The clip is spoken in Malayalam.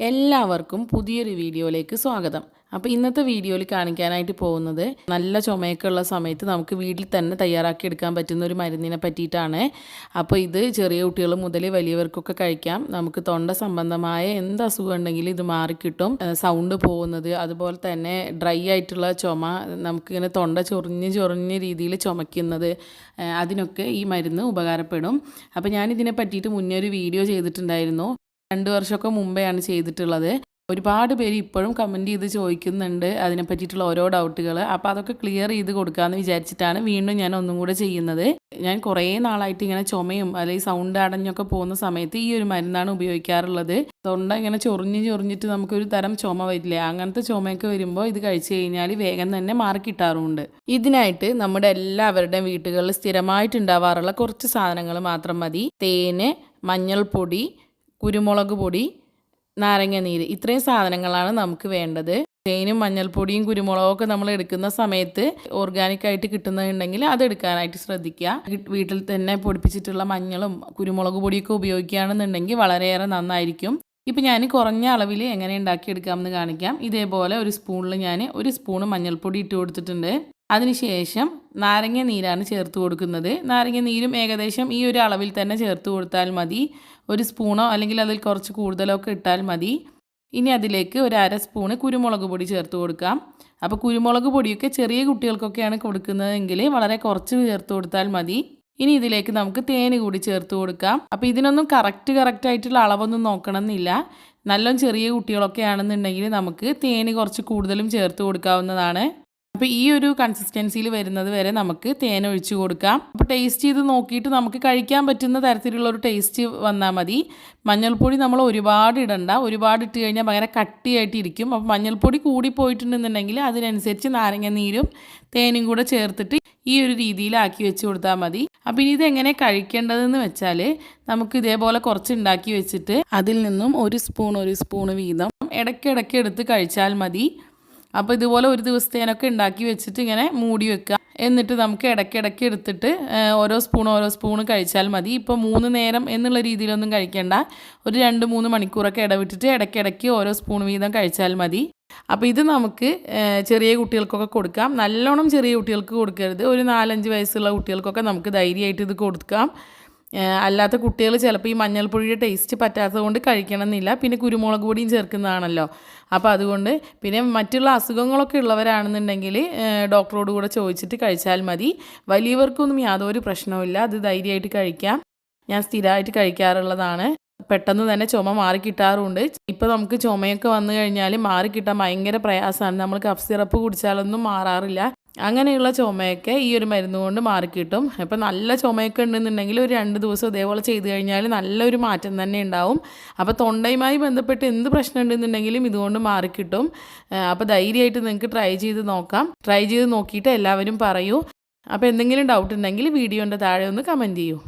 എല്ലാവർക്കും പുതിയൊരു വീഡിയോയിലേക്ക് സ്വാഗതം. അപ്പോൾ ഇന്നത്തെ വീഡിയോയിൽ കാണിക്കാനായിട്ട് പോകുന്നത് നല്ല ചുമയൊക്കെ ഉള്ള സമയത്ത് നമുക്ക് വീട്ടിൽ തന്നെ തയ്യാറാക്കി എടുക്കാൻ പറ്റുന്ന ഒരു മരുന്നിനെ പറ്റിയിട്ടാണ്. അപ്പോൾ ഇത് ചെറിയ കുട്ടികൾ മുതൽ വലിയവർക്കൊക്കെ കഴിക്കാം. നമുക്ക് തൊണ്ട സംബന്ധമായ എന്ത് അസുഖം ഉണ്ടെങ്കിലും ഇത് മാറിക്കിട്ടും. സൗണ്ട് പോകുന്നത് അതുപോലെ തന്നെ ഡ്രൈ ആയിട്ടുള്ള ചുമ നമുക്കിങ്ങനെ തൊണ്ട ചൊറിഞ്ഞ് ചൊറിഞ്ഞ രീതിയിൽ ചുമയ്ക്കുന്നത് അതിനൊക്കെ ഈ മരുന്ന് ഉപകാരപ്പെടും. അപ്പോൾ ഞാനിതിനെ പറ്റിയിട്ട് മുന്നേ ഒരു വീഡിയോ ചെയ്തിട്ടുണ്ടായിരുന്നു. രണ്ട് വർഷമൊക്കെ മുമ്പെയാണ് ചെയ്തിട്ടുള്ളത്. ഒരുപാട് പേര് ഇപ്പോഴും കമന്റ് ചെയ്ത് ചോദിക്കുന്നുണ്ട് അതിനെ പറ്റിയിട്ടുള്ള ഓരോ ഡൗട്ടുകൾ അപ്പോൾ അതൊക്കെ ക്ലിയർ ചെയ്ത് കൊടുക്കാമെന്ന് വിചാരിച്ചിട്ടാണ് വീണ്ടും ഞാൻ ഒന്നും കൂടെ ചെയ്യുന്നത്. ഞാൻ കുറേ നാളായിട്ട് ഇങ്ങനെ ചുമയും അല്ലെങ്കിൽ സൗണ്ട് അടഞ്ഞൊക്കെ പോകുന്ന സമയത്ത് ഈ ഒരു മരുന്നാണ് ഉപയോഗിക്കാറുള്ളത്. തൊണ്ട ഇങ്ങനെ ചൊറിഞ്ഞ് ചൊറിഞ്ഞിട്ട് നമുക്കൊരു തരം ചുമ വരില്ലേ? അങ്ങനത്തെ ചുമയൊക്കെ വരുമ്പോൾ ഇത് കഴിച്ചു കഴിഞ്ഞാൽ വേഗം തന്നെ മാറി കിട്ടാറുമുണ്ട് ഇതിനായിട്ട് നമ്മുടെ എല്ലാവരുടെയും വീട്ടുകളിൽ സ്ഥിരമായിട്ട് ഉണ്ടാവാറുള്ള കുറച്ച് സാധനങ്ങൾ മാത്രം മതി. തേന് മഞ്ഞൾപ്പൊടി കുരുമുളക് പൊടി നാരങ്ങ നീര് ഇത്രയും സാധനങ്ങളാണ് നമുക്ക് വേണ്ടത്. തേനും മഞ്ഞൾപ്പൊടിയും കുരുമുളകും ഒക്കെ നമ്മൾ എടുക്കുന്ന സമയത്ത് ഓർഗാനിക് ആയിട്ട് കിട്ടുന്നുണ്ടെങ്കിൽ അത് എടുക്കാനായിട്ട് ശ്രദ്ധിക്കുക. വീട്ടിൽ തന്നെ പൊടിപ്പിച്ചിട്ടുള്ള മഞ്ഞളും കുരുമുളക് പൊടിയൊക്കെ ഉപയോഗിക്കുകയാണെന്നുണ്ടെങ്കിൽ വളരെയേറെ നന്നായിരിക്കും. ഇപ്പം ഞാൻ കുറഞ്ഞ അളവിൽ എങ്ങനെ ഉണ്ടാക്കിയെടുക്കാമെന്ന് കാണിക്കാം. ഇതേപോലെ ഒരു സ്പൂണിൽ ഞാൻ ഒരു സ്പൂണ് മഞ്ഞൾപ്പൊടി ഇട്ട് കൊടുത്തിട്ടുണ്ട്. അതിനുശേഷം നാരങ്ങ നീരാണ് ചേർത്ത് കൊടുക്കുന്നത്. നാരങ്ങ നീരും ഏകദേശം ഈ ഒരു അളവിൽ തന്നെ ചേർത്ത് കൊടുത്താൽ മതി. ഒരു സ്പൂണോ അല്ലെങ്കിൽ അതിൽ കുറച്ച് കൂടുതലോ ഒക്കെ ഇട്ടാൽ മതി. ഇനി അതിലേക്ക് ഒരു അര സ്പൂണ് കുരുമുളക് പൊടി ചേർത്ത് കൊടുക്കാം. അപ്പോൾ കുരുമുളക് പൊടിയൊക്കെ ചെറിയ കുട്ടികൾക്കൊക്കെയാണ് കൊടുക്കുന്നതെങ്കിൽ വളരെ കുറച്ച് ചേർത്ത് കൊടുത്താൽ മതി. ഇനി ഇതിലേക്ക് നമുക്ക് തേന് കൂടി ചേർത്ത് കൊടുക്കാം. അപ്പോൾ ഇതിനൊന്നും കറക്റ്റ് കറക്റ്റ് ആയിട്ടുള്ള അളവൊന്നും നോക്കണമെന്നില്ല. നല്ലോണം ചെറിയ കുട്ടികളൊക്കെ ആണെന്നുണ്ടെങ്കിൽ നമുക്ക് തേന് കുറച്ച് കൂടുതലും ചേർത്ത് കൊടുക്കാവുന്നതാണ്. അപ്പോൾ ഈ ഒരു കൺസിസ്റ്റൻസിയിൽ വരുന്നത് വരെ നമുക്ക് തേൻ ഒഴിച്ചു കൊടുക്കാം. അപ്പോൾ ടേസ്റ്റ് ചെയ്ത് നോക്കിയിട്ട് നമുക്ക് കഴിക്കാൻ പറ്റുന്ന തരത്തിലുള്ള ഒരു ടേസ്റ്റ് വന്നാൽ മതി. മഞ്ഞൾപ്പൊടി നമ്മൾ ഒരുപാട് ഇടണ്ട. ഒരുപാട് ഇട്ട് കഴിഞ്ഞാൽ ഭയങ്കര കട്ടിയായിട്ട് ഇരിക്കും. അപ്പോൾ മഞ്ഞൾപ്പൊടി കൂടി പോയിട്ടുണ്ടെന്നുണ്ടെങ്കിൽ അതിനനുസരിച്ച് നാരങ്ങ നീരും തേനും കൂടെ ചേർത്തിട്ട് ഈ ഒരു രീതിയിലാക്കി വെച്ച് കൊടുത്താൽ മതി. അപ്പോൾ ഇനി ഇതെങ്ങനെ കഴിക്കേണ്ടതെന്ന് വെച്ചാൽ നമുക്ക് ഇതേപോലെ കുറച്ച് ഉണ്ടാക്കി വെച്ചിട്ട് അതിൽ നിന്നും ഒരു സ്പൂൺ ഒരു സ്പൂൺ വീതം ഇടയ്ക്കിടയ്ക്ക് എടുത്ത് കഴിച്ചാൽ മതി. അപ്പോൾ ഇതുപോലെ ഒരു ദിവസത്തേനൊക്കെ ഉണ്ടാക്കി വെച്ചിട്ട് ഇങ്ങനെ മൂടി വെക്കുക. എന്നിട്ട് നമുക്ക് ഇടയ്ക്കിടയ്ക്ക് എടുത്തിട്ട് ഓരോ സ്പൂൺ ഓരോ സ്പൂൺ കഴിച്ചാൽ മതി. ഇപ്പോൾ മൂന്ന് നേരം എന്നുള്ള രീതിയിലൊന്നും കഴിക്കേണ്ട. ഒരു രണ്ട് മൂന്ന് മണിക്കൂറൊക്കെ ഇടവിട്ടിട്ട് ഇടയ്ക്കിടയ്ക്ക് ഓരോ സ്പൂൺ വീതം കഴിച്ചാൽ മതി. അപ്പോൾ ഇത് നമുക്ക് ചെറിയ കുട്ടികൾക്കൊക്കെ കൊടുക്കാം. നല്ലോണം ചെറിയ കുട്ടികൾക്ക് കൊടുക്കരുത്. ഒരു നാലഞ്ച് വയസ്സുള്ള കുട്ടികൾക്കൊക്കെ നമുക്ക് ധൈര്യമായിട്ട് ഇത് കൊടുക്കാം. അല്ലാത്ത കുട്ടികൾ ചിലപ്പോൾ ഈ മഞ്ഞൾപ്പൊടിയുടെ ടേസ്റ്റ് പറ്റാത്തത് കൊണ്ട് കഴിക്കണമെന്നില്ല. പിന്നെ കുരുമുളക് പൊടിയും ചേർക്കുന്നതാണല്ലോ. അപ്പോൾ അതുകൊണ്ട് പിന്നെ മറ്റുള്ള അസുഖങ്ങളൊക്കെ ഉള്ളവരാണെന്നുണ്ടെങ്കിൽ ഡോക്ടറോട് കൂടെ ചോദിച്ചിട്ട് കഴിച്ചാൽ മതി. വലിയവർക്കൊന്നും യാതൊരു പ്രശ്നവുമില്ല. അത് ധൈര്യമായിട്ട് കഴിക്കാം. ഞാൻ സ്ഥിരമായിട്ട് കഴിക്കാറുള്ളതാണ്. പെട്ടെന്ന് തന്നെ ചുമ മാറി കിട്ടാറുണ്ട്. ഇപ്പോൾ നമുക്ക് ചുമയൊക്കെ വന്നു കഴിഞ്ഞാൽ മാറി കിട്ടാൻ ഭയങ്കര പ്രയാസമാണ്. നമ്മൾ കഫ് സിറപ്പ് കുടിച്ചാലൊന്നും മാറാറില്ല. അങ്ങനെയുള്ള ചുമയൊക്കെ ഈ ഒരു മരുന്ന് കൊണ്ട് മാറിക്കിട്ടും അപ്പം നല്ല ചുമയൊക്കെ ഉണ്ടെന്നുണ്ടെങ്കിൽ ഒരു രണ്ട് ദിവസം ഇതേപോലെ ചെയ്ത് കഴിഞ്ഞാൽ നല്ലൊരു മാറ്റം തന്നെ ഉണ്ടാവും. അപ്പോൾ തൊണ്ടയുമായി ബന്ധപ്പെട്ട് എന്ത് പ്രശ്നം ഉണ്ടെന്നുണ്ടെങ്കിലും ഇതുകൊണ്ട് മാറിക്കിട്ടും അപ്പോൾ ധൈര്യമായിട്ട് നിങ്ങൾക്ക് ട്രൈ ചെയ്ത് നോക്കാം. ട്രൈ ചെയ്ത് നോക്കിയിട്ട് എല്ലാവരും പറയൂ. അപ്പോൾ എന്തെങ്കിലും ഡൗട്ട് ഉണ്ടെങ്കിൽ വീഡിയോന്റെ താഴെ ഒന്ന് കമന്റ് ചെയ്യൂ.